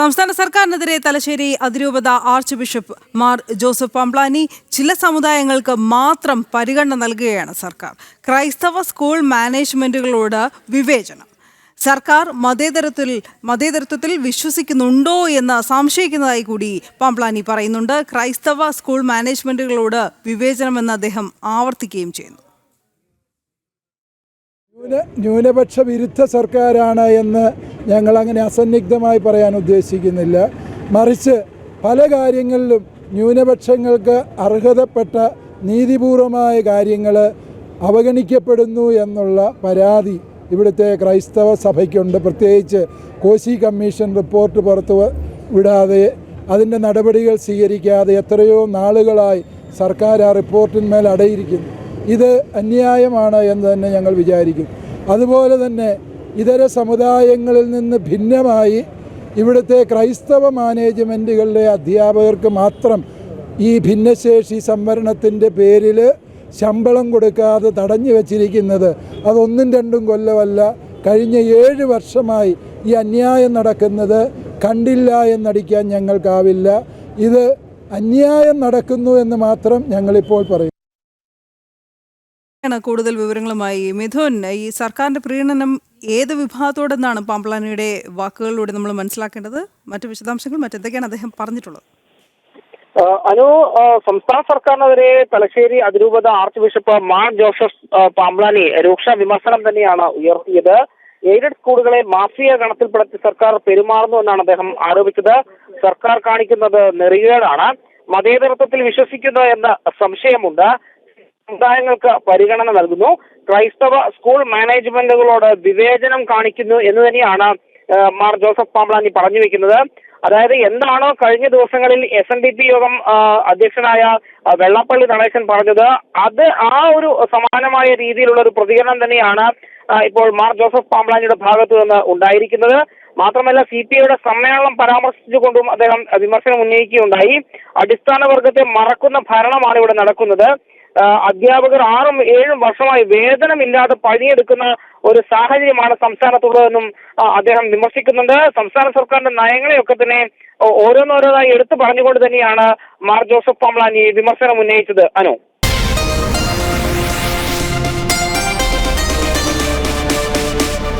സംസ്ഥാന സർക്കാരിനെതിരെ തലശ്ശേരി അതിരൂപത archbishop Mar Joseph Pamplany ചില സമുദായങ്ങൾക്ക് മാത്രം പരിഗണന നൽകുകയാണ് സർക്കാർ. ക്രൈസ്തവ സ്കൂൾ മാനേജ്മെന്റുകളോട് വിവേചനം. സർക്കാർ മതേതരത്തിൽ മതേതരത്വത്തിൽ വിശ്വസിക്കുന്നുണ്ടോ എന്ന് സംശയിക്കുന്നതായി കൂടി പംപ്ലാനി പറയുന്നുണ്ട്. ക്രൈസ്തവ സ്കൂൾ മാനേജ്മെന്റുകളോട് വിവേചനമെന്ന് അദ്ദേഹം ആവർത്തിക്കുകയും ചെയ്യുന്നു. ന്യൂനപക്ഷ വിരുദ്ധ സർക്കാരാണ് എന്ന് ഞങ്ങൾ അങ്ങനെ അസന്നിഗ്ധമായി പറയാൻ ഉദ്ദേശിക്കുന്നില്ല. മറിച്ച് പല കാര്യങ്ങളിലും ന്യൂനപക്ഷങ്ങൾക്ക് അർഹതപ്പെട്ട നീതിപൂർവമായ കാര്യങ്ങൾ അവഗണിക്കപ്പെടുന്നു എന്നുള്ള പരാതി ഇവിടുത്തെ ക്രൈസ്തവ സഭയ്ക്കുണ്ട്. പ്രത്യേകിച്ച് കോശി കമ്മീഷൻ റിപ്പോർട്ട് പുറത്തു വിടാതെ അതിന്റെ നടപടികൾ സ്വീകരിക്കാതെ എത്രയോ നാളുകളായി സർക്കാർ ആ റിപ്പോർട്ടിന്മേൽ അടയിരിക്കുന്നു. ഇത് അന്യായമാണ് എന്ന് തന്നെ ഞങ്ങൾ വിചാരിക്കും അതുപോലെ തന്നെ ഇതര സമുദായങ്ങളിൽ നിന്ന് ഭിന്നമായി ഇവിടുത്തെ ക്രൈസ്തവ മാനേജ്മെന്റുകളിലെ അധ്യാപകർക്ക് മാത്രം ഈ ഭിന്നശേഷി സംവരണത്തിന്റെ പേരിൽ ശമ്പളം കൊടുക്കാതെ തടഞ്ഞു വച്ചിരിക്കുന്നത് അതൊന്നും രണ്ടും കൊല്ലമല്ല. കഴിഞ്ഞ ഏഴ് വർഷമായി ഈ അന്യായം നടക്കുന്നത് കണ്ടില്ല എന്നടിക്കാൻ ഞങ്ങൾക്കാവില്ല. ഇത് അന്യായം നടക്കുന്നു എന്ന് മാത്രം ഞങ്ങളിപ്പോൾ പറയും. ആണ് കൂടുതൽ വിവരങ്ങളുമായി. മിഥുൻ ഈ സർക്കാരിന്റെ പ്രീണനം ഏത് വിഭാഗത്തോടെന്നാണ് പാമ്പ്ലാനിയുടെ വാക്കുകളിലൂടെ നമ്മൾ മനസ്സിലാക്കേണ്ടത്? മറ്റു വിശദാംശങ്ങൾ മറ്റെന്തൊക്കെയാണ് അദ്ദേഹം പറഞ്ഞിട്ടുള്ളത്? അനു സംസ്ഥാന സർക്കാരിനെതിരെ തലശ്ശേരി അതിരൂപത archbishop Mar Joseph Pamplany രൂക്ഷ വിമർശനം തന്നെയാണ് ഉയർത്തിയത്. എയ്ഡഡ് സ്കൂളുകളെ മാഫിയ ഗണത്തിൽപ്പെടുത്തി സർക്കാർ പെരുമാറുന്നു എന്നാണ് അദ്ദേഹം ആരോപിച്ചത്. സർക്കാർ കാണിക്കുന്നത് നെറികേടാണ്. മതേതരത്വത്തിൽ വിശ്വസിക്കുന്നു എന്ന സംശയമുണ്ട്. സമുദായങ്ങൾക്ക് പരിഗണന നൽകുന്നു. ക്രൈസ്തവ സ്കൂൾ മാനേജ്മെന്റുകളോട് വിവേചനം കാണിക്കുന്നു എന്ന് തന്നെയാണ് മാർ ജോസഫ് പാംബ്ലാനി പറഞ്ഞു വെക്കുന്നത്. അതായത് എന്താണോ കഴിഞ്ഞ ദിവസങ്ങളിൽ എസ് എൻ ഡി പി യോഗം അധ്യക്ഷനായ വെള്ളപ്പള്ളി നടേശൻ പറഞ്ഞത്? അത് ആ ഒരു സമാനമായ രീതിയിലുള്ള ഒരു പ്രതികരണം തന്നെയാണ് ഇപ്പോൾ മാർ ജോസഫ് പാംബ്ലാനിയുടെ ഭാഗത്തു നിന്ന് ഉണ്ടായിരിക്കുന്നത്. മാത്രമല്ല സി പി ഐയുടെ സമ്മേളനം പരാമർശിച്ചുകൊണ്ടും അദ്ദേഹം വിമർശനം ഉന്നയിക്കുകയുണ്ടായി. അടിസ്ഥാന വർഗത്തെ മറക്കുന്ന ഭരണമാണ് ഇവിടെ നടക്കുന്നത്. അധ്യാപകർ ആറും ഏഴും വർഷമായി വേതനമില്ലാതെ പണിയെടുക്കുന്ന ഒരു സാഹചര്യമാണ് സംസ്ഥാനത്തുള്ളതെന്നും അദ്ദേഹം വിമർശിക്കുന്നുണ്ട്. സംസ്ഥാന സർക്കാരിന്റെ നയങ്ങളെയൊക്കെ തന്നെ ഓരോന്നോരോന്നായി എടുത്തു പറഞ്ഞുകൊണ്ട് തന്നെയാണ് മാർ ജോസഫ് പംപ്ലാനി വിമർശനം ഉന്നയിച്ചത്. അനു?